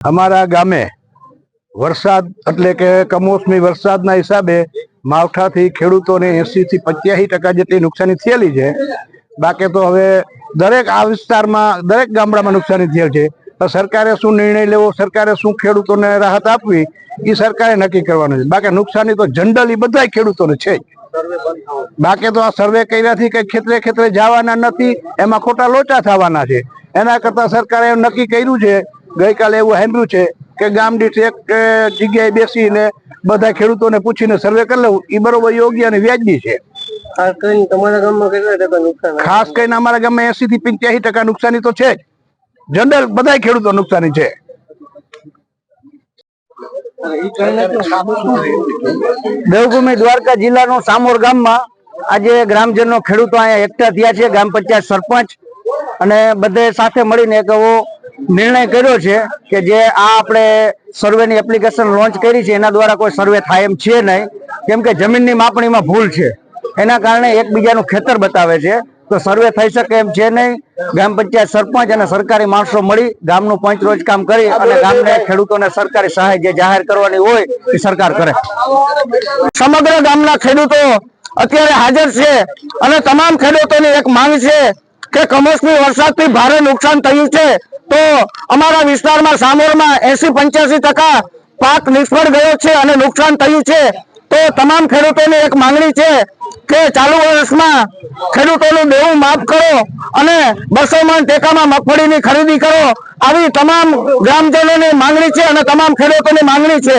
અમારા ગામે વરસાદ એટલે કે કમોસમી વરસાદના હિસાબે માવઠાથી ખેડૂતોને એસી થી પચ્યાસી ટકા જેટલી નુકસાની થયેલી છે. બાકી તો હવે દરેક આ વિસ્તારમાં, દરેક ગામડામાં નુકસાની થયેલ છે. તો સરકારે શું નિર્ણય લેવો, સરકારે શું ખેડૂતોને રાહત આપવી એ સરકારે નક્કી કરવાનું છે. બાકી નુકસાની તો જનરલી બધા ખેડૂતોને છે બાકી તો આ સર્વે કર્યાથી કઈ ખેતરે ખેતરે જવાના નથી, એમાં ખોટા લોચા થવાના છે. એના કરતા સરકારે નક્કી કર્યું છે ગઈકાલે એવું સાંભળ્યું છે કે ગામ દીઠ એક જગ્યાએ બેસીને બધા ખેડૂતોને પૂછીને સર્વે કરી લેવું એ બરોબર યોગ્ય અને વ્યાજબી છે. ખાસ કરીને તમારા ગામમાં કેટલા ટકા નુકસાન ખાસ કરીને અમારા ગામમાં એસી થી પંચ્યાસી ટકા નુકસાની તો છે જ. જનરલ બધા ખેડૂતો નુકસાની છે. દેવભૂમિ દ્વારકા જિલ્લાનો સામોર ગામમાં આજે ગ્રામજનો ખેડૂતો અહીંયા એકઠા થયા છે ગ્રામ પંચાયત સરપંચ અને બધે સાથે મળીને એક એવો નિર્ણય કર્યો છે કે જે આ આપણે સર્વેની એપ્લિકેશન લોન્ચ કરી છે, એના દ્વારા કોઈ સર્વે થાય એમ છે નહીં. કેમ કે જમીનની માપણીમાં ભૂલ છે. એના કારણે એકબીજાનું ખેતર બતાવે છે. તો સર્વે થઈ શકે એમ છે નહીં. ગ્રામ પંચાયત સરપંચ અને સરકારી માણસો મળી ગામનું પંચ રોજ કામ કરી અને ગામને ખેડૂતોને સરકારી સહાય જે જાહેર કરવાની હોય એ સરકાર કરે. સમગ્ર ગામના ખેડૂતો અત્યારે હાજર છે અને તમામ ખેડૂતોની એક માંગ છે કે કમોસમી વરસાદથી ભારે નુકસાન થયું છે, તો અમારા વિસ્તારમાં સામોરમાં એસી પંચ્યાસી ટકા પાક નિષ્ફળ ગયો છે અને નુકસાન થયું છે. તો તમામ ખેડૂતોની એક માંગણી છે કે ચાલુ વર્ષમાં ખેડૂતોનું દેવું માફ કરો અને બસો મણ ટેકામાં મગફળીની ખરીદી કરો. આવી તમામ ગ્રામજનોની માંગણી છે અને તમામ ખેડૂતોની માંગણી છે.